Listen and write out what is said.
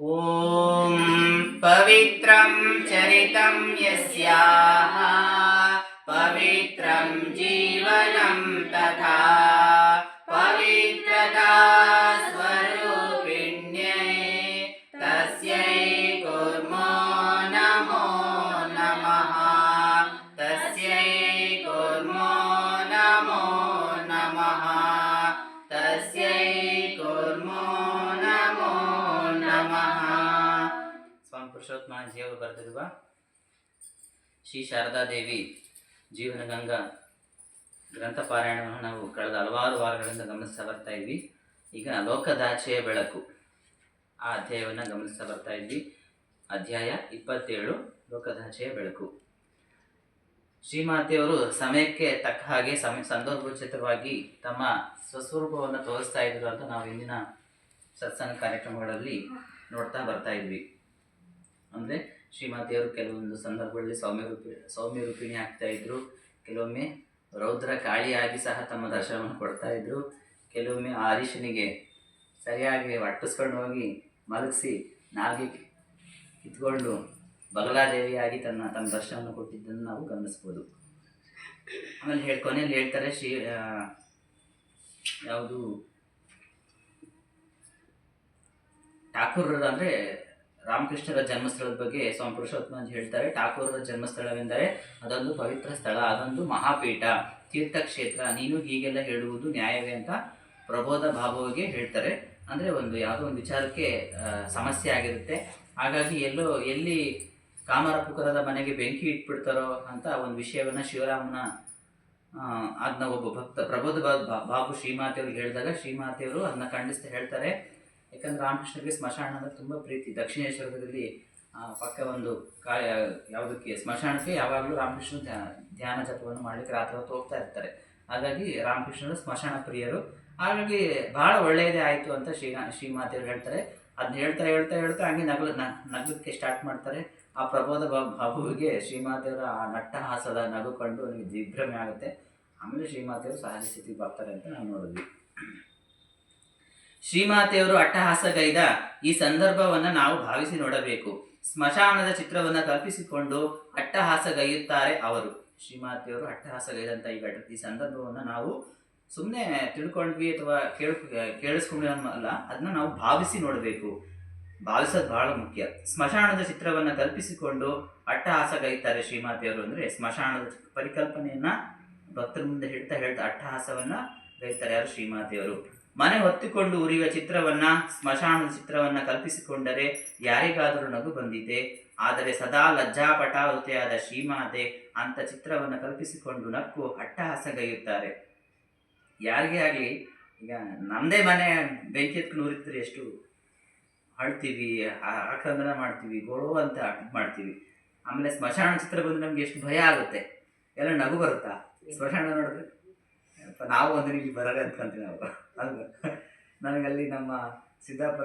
ॐ पवित्रं चरितं यस्याः ಸ್ವಾಮಿ ಪುರುಷೋತ್ತಮಾಜಿಯವರು ಬರೆದಿರುವ? ಶ್ರೀ ಶಾರದಾದೇವಿ ಜೀವನ ಗಂಗಾ ಗ್ರಂಥ ಪಾರಾಯಣವನ್ನು ನಾವು ಕಳೆದ ಹಲವಾರು ವಾರಗಳಿಂದ ಗಮನಿಸ್ತಾ ಬರ್ತಾ ಇದ್ವಿ. ಈಗ ಲೋಕದಾಚೆಯ ಬೆಳಕು ಆ ಅಧ್ಯಾಯವನ್ನು ಗಮನಿಸ್ತಾ ಬರ್ತಾ ಇದ್ವಿ. ಅಧ್ಯಾಯ ಇಪ್ಪತ್ತೇಳು, ಲೋಕದಾಚೆಯ ಬೆಳಕು. ಶ್ರೀಮಾತೆಯವರು ಸಮಯಕ್ಕೆ ತಕ್ಕ ಹಾಗೆ ಸಮ, ಸಂದರ್ಭೋಚಿತವಾಗಿ ತಮ್ಮ ಸ್ವಸ್ವರೂಪವನ್ನು ತೋರಿಸ್ತಾ ಇದ್ರು ಅಂತ ನಾವು ಇಂದಿನ ಸತ್ಸಂಗ ಕಾರ್ಯಕ್ರಮಗಳಲ್ಲಿ ನೋಡ್ತಾ ಬರ್ತಾ ಇದ್ವಿ. ಅಂದರೆ ಶ್ರೀಮಾತೆಯವರು ಕೆಲವೊಂದು ಸಂದರ್ಭಗಳಲ್ಲಿ ಸೌಮ್ಯ ರೂಪಿ, ಸೌಮ್ಯ ರೂಪಿಣಿ ಆಗ್ತಾ ಇದ್ರು. ಕೆಲವೊಮ್ಮೆ ರೌದ್ರ ಕಾಳಿಯಾಗಿ ಸಹ ತಮ್ಮ ದರ್ಶನವನ್ನು ಕೊಡ್ತಾ ಇದ್ರು. ಕೆಲವೊಮ್ಮೆ ಆ ಹರೀಶನಿಗೆ ಸರಿಯಾಗಿ ಒಟ್ಟಿಸ್ಕೊಂಡು ಹೋಗಿ ಮಲಗಿಸಿ ನಾಲ್ಗೆ ಕಿತ್ಕೊಂಡು ಬಗಲಾದೇವಿಯಾಗಿ ತನ್ನ ತನ್ನ ದರ್ಶನವನ್ನು ಕೊಟ್ಟಿದ್ದನ್ನು ನಾವು ಗಮನಿಸ್ಬೋದು ಆಮೇಲೆ ಹೇಳಿ, ಕೊನೆಯಲ್ಲಿ ಹೇಳ್ತಾರೆ ಶ್ರೀ ಯಾವುದು, ಠಾಕೂರರ ಅಂದರೆ ರಾಮಕೃಷ್ಣರ ಜನ್ಮಸ್ಥಳದ ಬಗ್ಗೆ ಸ್ವಾಮಿ ಪುರುಷೋತ್ತಮ ಹೇಳ್ತಾರೆ. ಠಾಕೂರರ ಜನ್ಮಸ್ಥಳವೆಂದರೆ ಅದೊಂದು ಪವಿತ್ರ ಸ್ಥಳ, ಅದೊಂದು ಮಹಾಪೀಠ, ತೀರ್ಥಕ್ಷೇತ್ರ. ನೀನು ಹೀಗೆಲ್ಲ ಹೇಳುವುದು ನ್ಯಾಯವೇ ಅಂತ ಪ್ರಬೋಧ ಭಾವವಿಗೆ ಹೇಳ್ತಾರೆ. ಅಂದರೆ ಒಂದು ಯಾವುದೋ ಒಂದು ವಿಚಾರಕ್ಕೆ ಸಮಸ್ಯೆ ಆಗಿರುತ್ತೆ. ಹಾಗಾಗಿ ಎಲ್ಲೋ, ಎಲ್ಲಿ ಕಾಮರಪುಕರದ ಮನೆಗೆ ಬೆಂಕಿ ಇಟ್ಬಿಡ್ತಾರೋ ಅಂತ ಒಂದು ವಿಷಯವನ್ನು ಶಿವರಾಮನ ಅದನ್ನ ಒಬ್ಬ ಭಕ್ತ, ಪ್ರಬೋಧ ಬಾಬು ಶ್ರೀಮಾತೆಯವ್ರಿಗೆ ಹೇಳಿದಾಗ ಶ್ರೀಮಾತೆಯವರು ಅದನ್ನ ಖಂಡಿಸ್ತಾ ಹೇಳ್ತಾರೆ. ಯಾಕಂದ್ರೆ ರಾಮಕೃಷ್ಣರಿಗೆ ಸ್ಮಶಾನ ಅಂದರೆ ತುಂಬ ಪ್ರೀತಿ. ದಕ್ಷಿಣೇಶ್ವರದಲ್ಲಿ ಪಕ್ಕ ಒಂದು ಕಾ ಯಾವುದಕ್ಕೆ, ಸ್ಮಶಾನಕ್ಕೆ ಯಾವಾಗಲೂ ರಾಮಕೃಷ್ಣ ಧ್ಯಾನ ಜಪವನ್ನು ಮಾಡಲಿಕ್ಕೆ ರಾತ್ರಿ ಹೊತ್ತು ಹೋಗ್ತಾ ಇರ್ತಾರೆ. ಹಾಗಾಗಿ ರಾಮಕೃಷ್ಣರು ಸ್ಮಶಾನ ಪ್ರಿಯರು. ಹಾಗಾಗಿ ಬಹಳ ಒಳ್ಳೆಯದೇ ಆಯಿತು ಅಂತ ಶ್ರೀ ಶ್ರೀಮಾತೆಯವರು ಹೇಳ್ತಾರೆ. ಅದನ್ನ ಹೇಳ್ತಾ ಹೇಳ್ತಾ ಹೇಳ್ತಾ ಹಂಗೆ ನಗಲು ನಗಲಕ್ಕೆ ಸ್ಟಾರ್ಟ್ ಮಾಡ್ತಾರೆ. ಆ ಪ್ರಬೋಧ ಬಾಬುವಿಗೆ ಶ್ರೀಮಾತೆಯವರ ಆ ನಟ್ಟಹಾಸದ ನಗು ಕಂಡು ಅವನಿಗೆ ದಿಗ್ಭ್ರಮೆ ಆಗುತ್ತೆ. ಆಮೇಲೆ ಶ್ರೀಮಾತೆಯವರು ಸಹಜ ಸ್ಥಿತಿಗೆ ಬರ್ತಾರೆ ಅಂತ ನಾವು ನೋಡಿದ್ವಿ. ಶ್ರೀಮಾತೆಯವರು ಅಟ್ಟಹಾಸಗೈದ ಈ ಸಂದರ್ಭವನ್ನ ನಾವು ಭಾವಿಸಿ ನೋಡಬೇಕು. ಸ್ಮಶಾನದ ಚಿತ್ರವನ್ನ ಕಲ್ಪಿಸಿಕೊಂಡು ಅಟ್ಟಹಾಸಗೈಯುತ್ತಾರೆ ಅವರು. ಶ್ರೀಮಾತೆಯವರು ಅಟ್ಟಹಾಸಗೈದಂತ ಈ ಘಟ ಈ ಸಂದರ್ಭವನ್ನ ನಾವು ಸುಮ್ಮನೆ ತಿಳ್ಕೊಂಡ್ವಿ ಅಥವಾ ಕೇಳ್, ಕೇಳಿಸ್ಕೊಂಡ್ವಿ ಅಲ್ಲ ಅದನ್ನ ನಾವು ಭಾವಿಸಿ ನೋಡಬೇಕು. ಭಾವಿಸೋದು ಬಹಳ ಮುಖ್ಯ. ಸ್ಮಶಾನದ ಚಿತ್ರವನ್ನ ಕಲ್ಪಿಸಿಕೊಂಡು ಅಟ್ಟಹಾಸಗೈತಾರೆ ಶ್ರೀಮಾತೆಯವರು ಅಂದ್ರೆ ಸ್ಮಶಾನದ ಪರಿಕಲ್ಪನೆಯನ್ನ ಭಕ್ತರ ಮುಂದೆ ಹೇಳ್ತಾ ಹೇಳ್ತಾ ಅಟ್ಟಹಾಸವನ್ನ ಗೈತಾರೆ ಯಾರು ಶ್ರೀಮಾತೆಯವರು. ಮನೆ ಹೊತ್ತಿಕೊಂಡು ಉರಿಯುವ ಚಿತ್ರವನ್ನ, ಸ್ಮಶಾನದ ಚಿತ್ರವನ್ನ ಕಲ್ಪಿಸಿಕೊಂಡರೆ ಯಾರಿಗಾದರೂ ನಗು ಬಂದಿದೆ. ಆದರೆ ಸದಾ ಲಜ್ಜಾಪಟಾವೃತೆಯಾದ ಶ್ರೀಮಾತೆ ಅಂತ ಚಿತ್ರವನ್ನ ಕಲ್ಪಿಸಿಕೊಂಡು ನಕ್ಕು ಅಟ್ಟಹಾಸಗೈಯುತ್ತಾರೆ. ಯಾರಿಗೇ ಆಗಲಿ, ಈಗ ನಮ್ಮದೇ ಮನೆ ಬೆಂಕಿ ಎತ್ಕೊಂಡು ಉರಿತರೆ ಎಷ್ಟು ಅಳ್ತೀವಿ ಆಕ್ರಂದನ ಮಾಡ್ತೀವಿ, ಗೋಳೋ ಅಂತ ಮಾಡ್ತೀವಿ. ಆಮೇಲೆ ಸ್ಮಶಾನ ಚಿತ್ರ ಬಂದು ನಮ್ಗೆ ಎಷ್ಟು ಭಯ ಆಗುತ್ತೆ. ಎಲ್ಲ ನಗು ಬರುತ್ತಾ? ಸ್ಮಶಾನ ನೋಡಿದ್ರೆ? ನಾವು ಅಂದರೆ ಇಲ್ಲಿ ಬರೋರೆ ಅಂದ್ಕೊಂತೀವಿ ನಾವು ಅಲ್ವಾ? ನನಗಲ್ಲಿ ನಮ್ಮ ಸಿದ್ದಾಪುರ